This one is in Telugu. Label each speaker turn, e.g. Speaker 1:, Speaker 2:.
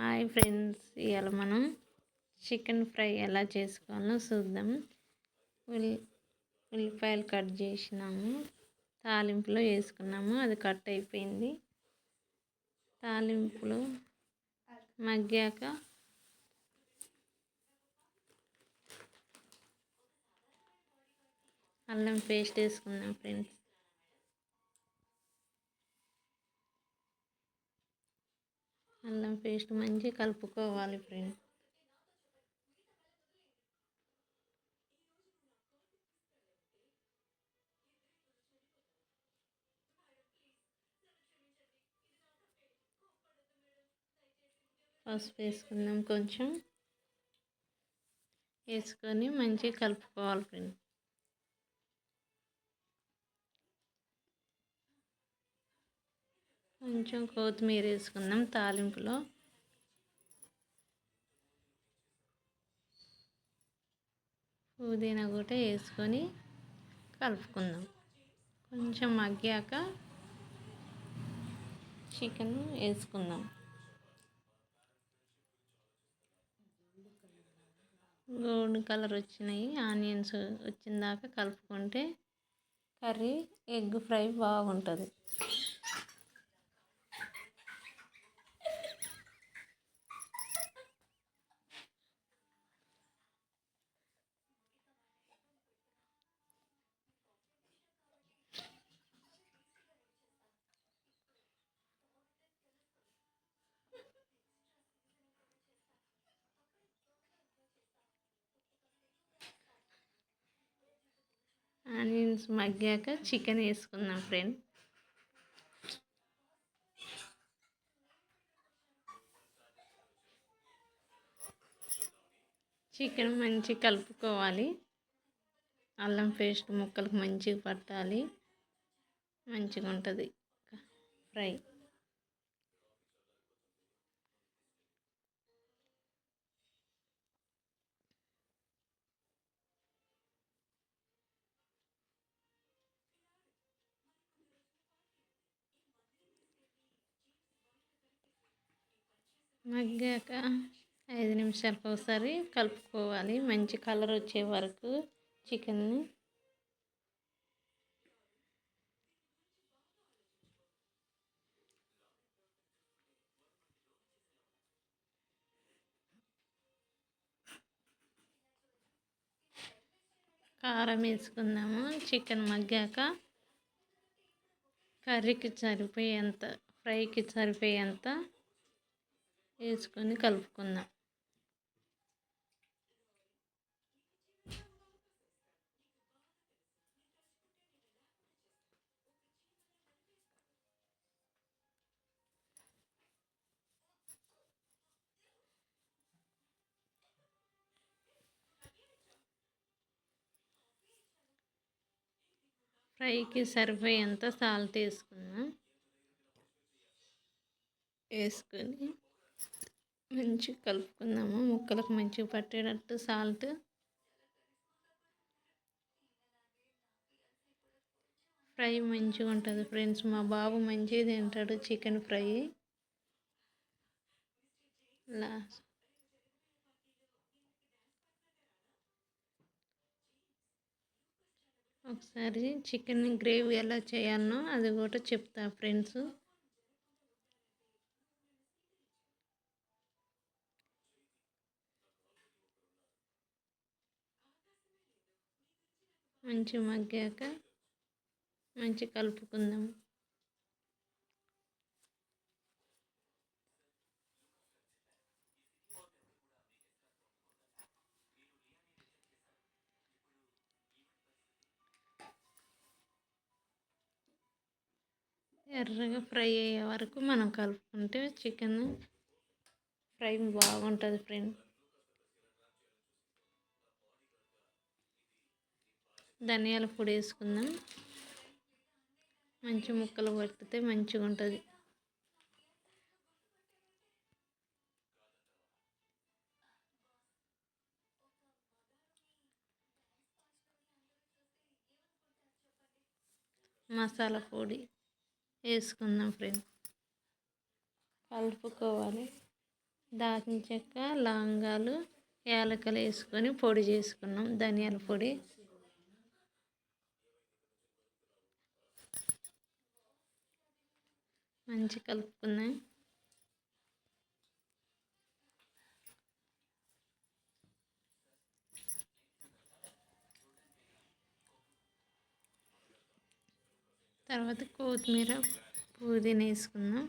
Speaker 1: హాయ్ ఫ్రెండ్స్ ఇవాళ మనం చికెన్ ఫ్రై ఎలా చేసుకోవాలో చూద్దాం. ఉల్లి ఉల్లిపాయలు కట్ చేసినాము తాలింపులో వేసుకున్నాము అది కట్ అయిపోయింది. తాలింపులో మగ్గాక అల్లం పేస్ట్ వేసుకుందాం ఫ్రెండ్స్. అల్లం పేస్ట్ మంచిగా కలుపుకోవాలి ఫ్రెండ్స్ పసుపు వేసుకుందాం కొంచెం. వేసుకొని మంచిగా కలుపుకోవాలి ఫ్రెండ్స్ కొంచెం కొత్తిమీర వేసుకుందాం తాలింపులో. పుదీనా కూడా వేసుకొని కలుపుకుందాం. కొంచెం మగ్గాక చికెన్ వేసుకుందాం. గోల్డ్ కలర్ వచ్చినాయి ఆనియన్స్ వచ్చిన దాకా కలుపుకుంటే కర్రీ ఎగ్ ఫ్రై బాగుంటుంది. ఆనియన్స్ మగ్గాక చికెన్ వేసుకుందాం ఫ్రెండ్. చికెన్ మంచిగా కలుపుకోవాలి. అల్లం పేస్ట్ ముక్కలకు మంచిగా పట్టాలి. మంచిగా ఉంటుంది. ఫ్రై. మగ్గాక ఐదు నిమిషాలకు ఒకసారి కలుపుకోవాలి. మంచి కలర్ వచ్చే వరకు చికెన్ని కారం వేసుకుందాము. చికెన్ మగ్గాక కర్రీకి సరిపోయేంత ఫ్రైకి సరిపోయేంత వేసుకొని కలుపుకుందాం. ఫ్రైకి సరిపోయేంత సాల్ట్ వేసుకున్నాం వేసుకొని మంచిగా కలుపుకుందాము. ముక్కలకు మంచిగా పట్టేటట్టు సాల్ట్ ఫ్రై మంచిగా ఉంటుంది ఫ్రెండ్స్. మా బాబు మంచిగా తింటాడు చికెన్ ఫ్రై. లాస్ట్ ఒకసారి చికెన్ గ్రేవీ ఎలా చేయాలనో అది కూడా చెప్తా ఫ్రెండ్స్. మంచి మగ్గాక మంచి కలుపుకుందాం. ఎర్రగా ఫ్రై అయ్యే వరకు మనం కలుపుకుంటే చికెన్ ఫ్రై బాగుంటుంది ఫ్రెండ్. ధనియాల పొడి వేసుకుందాం. మంచి ముక్కలు పట్టితే మంచిగా ఉంటుంది. మసాలా పొడి వేసుకుందాం ఫ్రెండ్ కలుపుకోవాలి. దాచిన చెక్క లవంగాలు యాలకులు వేసుకొని పొడి చేసుకున్నాం. ధనియాల పొడి. మంచి కలుపుకుందాం. తర్వాత కొత్తిమీర పుదీనా వేసుకుందాం.